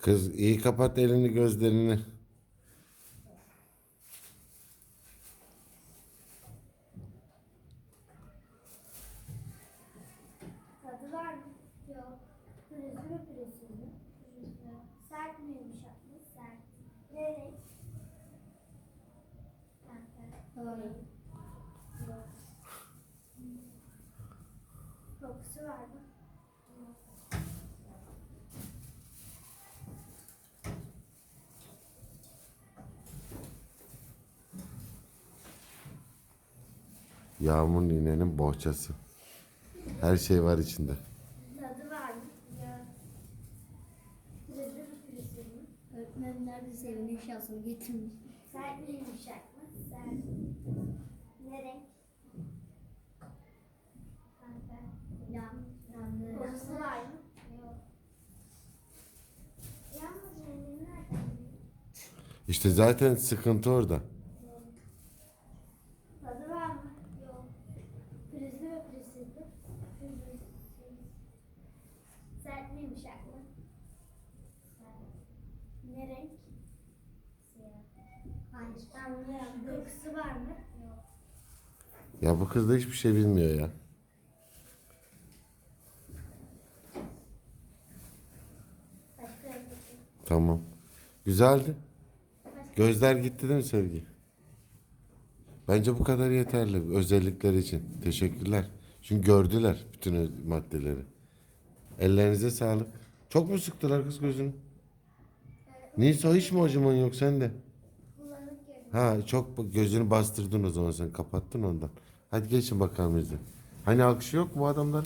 Kız iyi kapat elini gözlerini. Tadı var mı? Yok. Pürüzlü mü pürüzsüz mü? Pürüzlü. Sert mi yumuşak mı? Sert. Ne renk? Pembe. Doğru. Yok. Kokusu var mı? Yağmur ninenin bohçası. Her şey var içinde. Tadı var mı? Yok. Pürüzlü mü pürüzsüz mü? Öğretmen neredeyse evine eşyasını getirmiş. Sert mi yumuşak mı? Sert. Ne renk? Pembe. Ya, yani Kokusu var mı? Yok. Yalnız rengini nereden biliyorsun? İşte zaten sıkıntı orada. Tadı var mı? Yok. Pürüzlü mü pürüzsüz mü? Pürüzsüz. Sert mi yumuşak mı? Sert. Ne renk? Siyah. Hayır. Anlıyorum. Kokusu var mı? Yok. Ya bu kız da hiçbir şey bilmiyor ya. Başka yok. Tamam. Güzeldi. Gözler gitti değil mi Sevgi? Bence bu kadar yeterli özellikler için. Teşekkürler. Çünkü gördüler bütün maddeleri. Ellerinize sağlık. Çok mu sıktılar kız gözünü? Nisa hiç mi acıman yok sende? Ha çok gözünü bastırdın o zaman sen kapattın ondan. Hadi geçin bakalım bize. Hani alkış yok mu bu adamlar?